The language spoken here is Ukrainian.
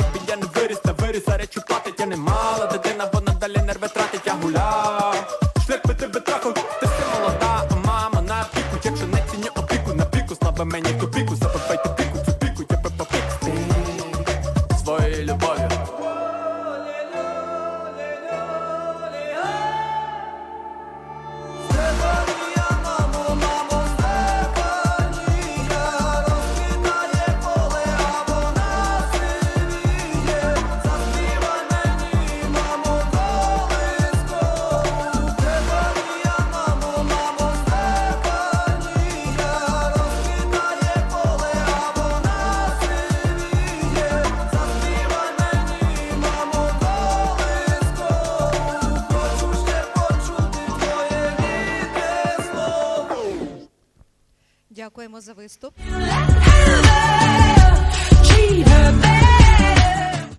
геть я не виріс, та виріс, а речі платить, я не мала дитина, бо надалі нерви тратить, я гуляв. Шлях тебе витраху, ти все молода, а мама на піку, якщо не ціні опіку, на піку, слабе мені тупіку. Дякуємо за виступ.